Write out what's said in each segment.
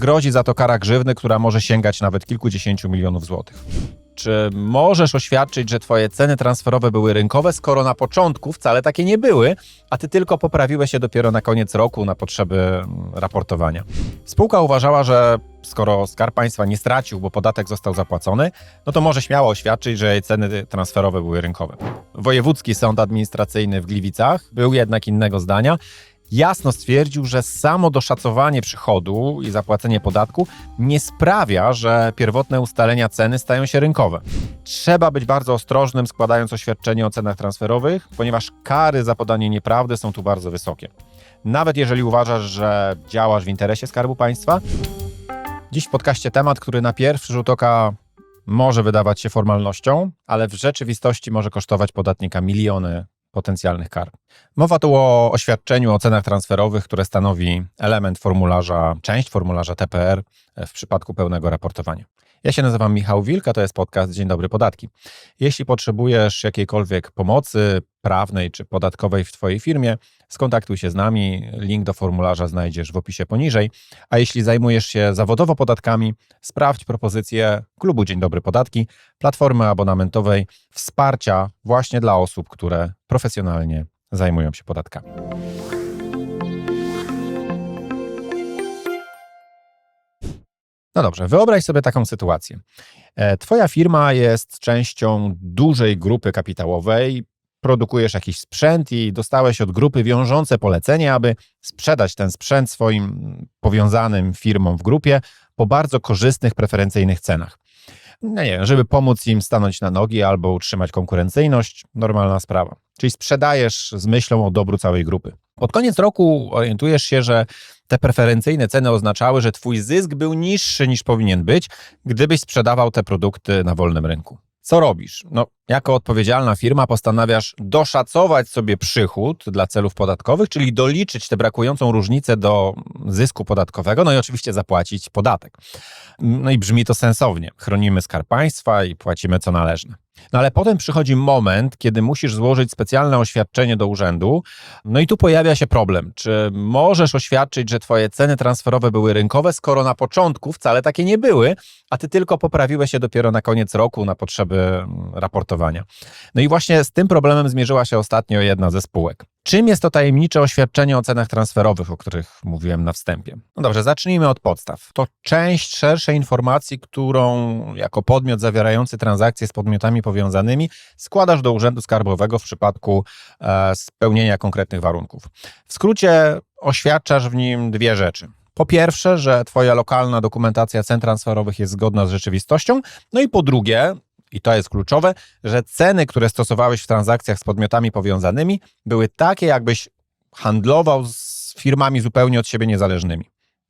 grozi za to kara grzywny, która może sięgać nawet kilkudziesięciu milionów złotych. Czy możesz oświadczyć, że twoje ceny transferowe były rynkowe, skoro na początku wcale takie nie były, a ty tylko poprawiłeś się dopiero na koniec roku na potrzeby mm, raportowania? Spółka uważała, że skoro Skarb Państwa nie stracił, bo podatek został zapłacony, no to może śmiało oświadczyć, że jej ceny transferowe były rynkowe. Wojewódzki Sąd Administracyjny w Gliwicach był jednak innego zdania. Jasno stwierdził, że samo doszacowanie przychodu i zapłacenie podatku nie sprawia, że pierwotne ustalenia ceny stają się rynkowe. Trzeba być bardzo ostrożnym, składając oświadczenie o cenach transferowych, ponieważ kary za podanie nieprawdy są tu bardzo wysokie. Nawet jeżeli uważasz, że działasz w interesie Skarbu Państwa, Dziś w podcaście temat, który na pierwszy rzut oka może wydawać się formalnością, ale w rzeczywistości może kosztować podatnika miliony potencjalnych kar. Mowa tu o oświadczeniu o cenach transferowych, które stanowi element formularza, część formularza TPR w przypadku pełnego raportowania. Ja się nazywam Michał Wilka, to jest podcast Dzień Dobry Podatki. Jeśli potrzebujesz jakiejkolwiek pomocy prawnej czy podatkowej w Twojej firmie, skontaktuj się z nami. Link do formularza znajdziesz w opisie poniżej. A jeśli zajmujesz się zawodowo podatkami, sprawdź propozycję klubu Dzień Dobry Podatki, platformy abonamentowej wsparcia właśnie dla osób, które profesjonalnie zajmują się podatkami. No dobrze, wyobraź sobie taką sytuację. E, Twoja firma jest częścią dużej grupy kapitałowej, produkujesz jakiś sprzęt i dostałeś od grupy wiążące polecenie, aby sprzedać ten sprzęt swoim powiązanym firmom w grupie po bardzo korzystnych, preferencyjnych cenach. No nie wiem, żeby pomóc im stanąć na nogi albo utrzymać konkurencyjność, normalna sprawa. Czyli sprzedajesz z myślą o dobru całej grupy. Pod koniec roku orientujesz się, że te preferencyjne ceny oznaczały, że twój zysk był niższy niż powinien być, gdybyś sprzedawał te produkty na wolnym rynku. Co robisz? No, jako odpowiedzialna firma postanawiasz doszacować sobie przychód dla celów podatkowych, czyli doliczyć tę brakującą różnicę do zysku podatkowego, no i oczywiście zapłacić podatek. No i brzmi to sensownie. Chronimy skarb państwa i płacimy co należne. No ale potem przychodzi moment, kiedy musisz złożyć specjalne oświadczenie do urzędu. No i tu pojawia się problem. Czy możesz oświadczyć, że twoje ceny transferowe były rynkowe, skoro na początku wcale takie nie były, a ty tylko poprawiłeś się dopiero na koniec roku na potrzeby raportowania? No i właśnie z tym problemem zmierzyła się ostatnio jedna ze spółek. Czym jest to tajemnicze oświadczenie o cenach transferowych, o których mówiłem na wstępie? No dobrze, zacznijmy od podstaw. To część szerszej informacji, którą jako podmiot zawierający transakcje z podmiotami powiązanymi składasz do Urzędu Skarbowego w przypadku e, spełnienia konkretnych warunków. W skrócie oświadczasz w nim dwie rzeczy. Po pierwsze, że Twoja lokalna dokumentacja cen transferowych jest zgodna z rzeczywistością, no i po drugie, i to jest kluczowe, że ceny, które stosowałeś w transakcjach z podmiotami powiązanymi, były takie, jakbyś handlował z firmami zupełnie od siebie niezależnymi.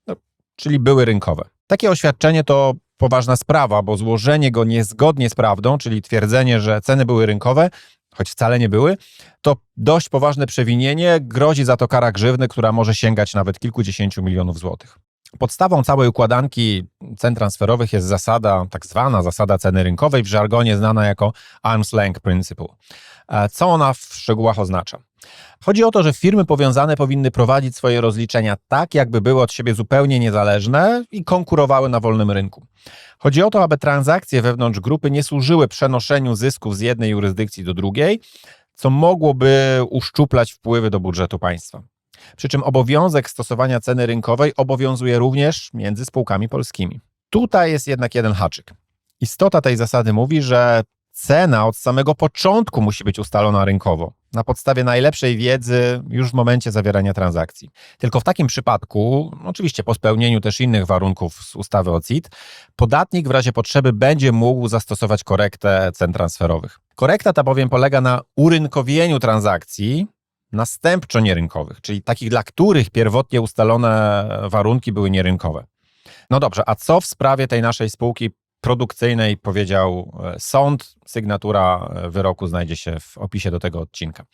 No, czyli były rynkowe. Takie oświadczenie to poważna sprawa, bo złożenie go niezgodnie z prawdą, czyli twierdzenie, że ceny były rynkowe, choć wcale nie były, to dość poważne przewinienie, grozi za to kara grzywny, która może sięgać nawet kilkudziesięciu milionów złotych. Podstawą całej układanki cen transferowych jest zasada, tak zwana zasada ceny rynkowej, w żargonie znana jako arm's length principle. Co ona w szczegółach oznacza? Chodzi o to, że firmy powiązane powinny prowadzić swoje rozliczenia tak, jakby były od siebie zupełnie niezależne i konkurowały na wolnym rynku. Chodzi o to, aby transakcje wewnątrz grupy nie służyły przenoszeniu zysków z jednej jurysdykcji do drugiej, co mogłoby uszczuplać wpływy do budżetu państwa. Przy czym obowiązek stosowania ceny rynkowej obowiązuje również między spółkami polskimi. Tutaj jest jednak jeden haczyk. Istota tej zasady mówi, że cena od samego początku musi być ustalona rynkowo, na podstawie najlepszej wiedzy już w momencie zawierania transakcji. Tylko w takim przypadku, oczywiście po spełnieniu też innych warunków z ustawy o CIT, podatnik w razie potrzeby będzie mógł zastosować korektę cen transferowych. Korekta ta bowiem polega na urynkowieniu transakcji, następczo nierynkowych, czyli takich, dla których pierwotnie ustalone warunki były nierynkowe. No dobrze, a co w sprawie tej naszej spółki produkcyjnej powiedział e, sąd? Sygnatura e, wyroku znajdzie się w opisie do tego odcinka.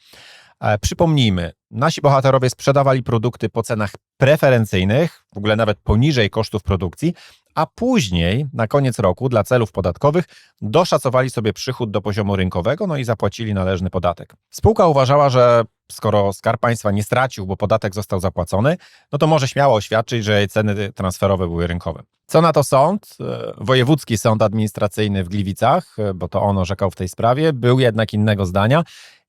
E, przypomnijmy, nasi bohaterowie sprzedawali produkty po cenach preferencyjnych, w ogóle nawet poniżej kosztów produkcji, a później, na koniec roku, dla celów podatkowych, doszacowali sobie przychód do poziomu rynkowego, no i zapłacili należny podatek. Spółka uważała, że skoro Skarb Państwa nie stracił, bo podatek został zapłacony, no to może śmiało oświadczyć, że ceny transferowe były rynkowe. Co na to sąd? E, Wojewódzki Sąd Administracyjny w Gliwicach, e, bo to on orzekał w tej sprawie, był jednak innego zdania.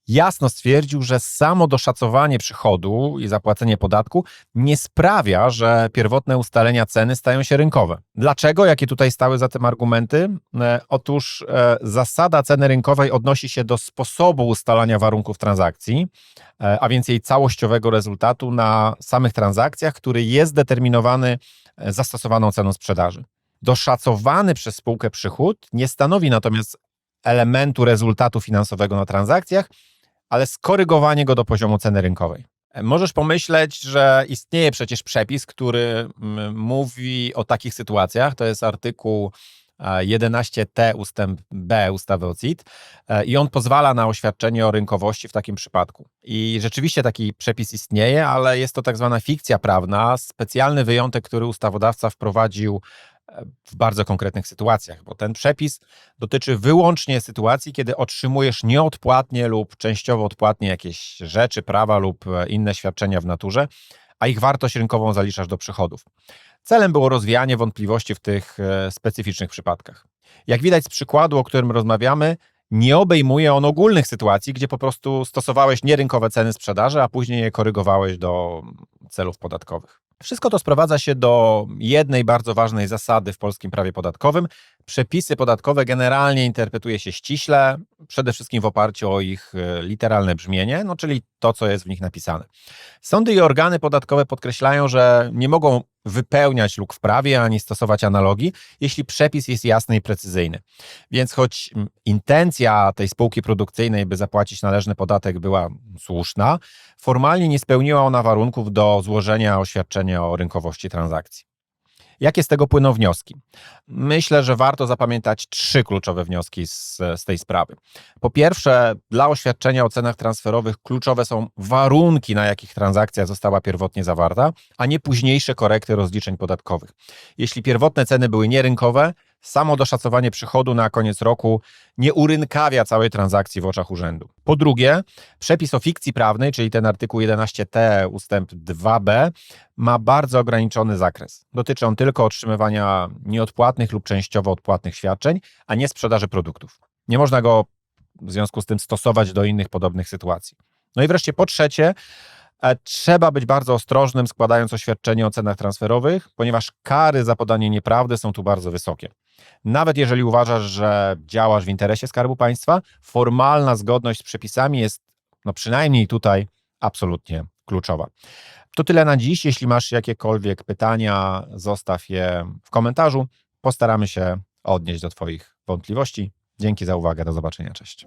Jasno stwierdził, że samo doszacowanie przychodu i zapłacenie podatku nie sprawia, że pierwotne ustalenia ceny stają się rynkowe. Dlaczego? Jakie tutaj stały za tym argumenty? E, Otóż e, zasada ceny rynkowej odnosi się do sposobu ustalania warunków transakcji, e, a więc jej całościowego rezultatu na samych transakcjach, który jest determinowany zastosowaną ceną sprzedaży. Doszacowany przez spółkę przychód nie stanowi natomiast elementu rezultatu finansowego na transakcjach, ale skorygowanie go do poziomu ceny rynkowej. E, Możesz pomyśleć, że istnieje przecież przepis, który mówi o takich sytuacjach. To jest artykuł e, 11t ustęp b ustawy o CIT e, i on pozwala na oświadczenie o rynkowości w takim przypadku. I rzeczywiście taki przepis istnieje, ale jest to tak zwana fikcja prawna, specjalny wyjątek, który ustawodawca wprowadził w bardzo konkretnych sytuacjach, bo ten przepis dotyczy wyłącznie sytuacji, kiedy otrzymujesz nieodpłatnie lub częściowo odpłatnie jakieś rzeczy, prawa lub e, inne świadczenia w naturze, a ich wartość rynkową zaliczasz do przychodów. Celem było rozwianie wątpliwości w tych e, specyficznych przypadkach. Jak widać z przykładu, o którym rozmawiamy, nie obejmuje on ogólnych sytuacji, gdzie po prostu stosowałeś nierynkowe ceny sprzedaży, a później je korygowałeś do celów podatkowych. Wszystko to sprowadza się do jednej bardzo ważnej zasady w polskim prawie podatkowym. Przepisy podatkowe generalnie interpretuje się ściśle, przede wszystkim w oparciu o ich e, literalne brzmienie, no czyli to, co jest w nich napisane. Sądy i organy podatkowe podkreślają, że nie mogą wypełniać luk w prawie ani stosować analogii, jeśli przepis jest jasny i precyzyjny. Więc choć intencja tej spółki produkcyjnej, by zapłacić należny podatek, była słuszna, formalnie nie spełniła ona warunków do złożenia oświadczenia o rynkowości transakcji. Jakie z tego płyną wnioski? Myślę, że warto zapamiętać trzy kluczowe wnioski z, z tej sprawy. Po pierwsze, dla oświadczenia o cenach transferowych kluczowe są warunki, na jakich transakcja została pierwotnie zawarta, a nie późniejsze korekty rozliczeń podatkowych. Jeśli pierwotne ceny były nierynkowe, samo doszacowanie przychodu na koniec roku nie urynkawia całej transakcji w oczach urzędu. Po drugie, przepis o fikcji prawnej, czyli ten artykuł 11t ustęp 2b, ma bardzo ograniczony zakres. Dotyczy on tylko otrzymywania nieodpłatnych lub częściowo odpłatnych świadczeń, a nie sprzedaży produktów. Nie można go w związku z tym stosować do innych podobnych sytuacji. No i wreszcie po trzecie, trzeba być bardzo ostrożnym składając oświadczenie o cenach transferowych, ponieważ kary za podanie nieprawdy są tu bardzo wysokie. Nawet jeżeli uważasz, że działasz w interesie Skarbu Państwa, formalna zgodność z przepisami jest, no przynajmniej tutaj, absolutnie kluczowa. To tyle na dziś. Jeśli masz jakiekolwiek pytania, zostaw je w komentarzu. Postaramy się odnieść do Twoich wątpliwości. Dzięki za uwagę. Do zobaczenia. Cześć.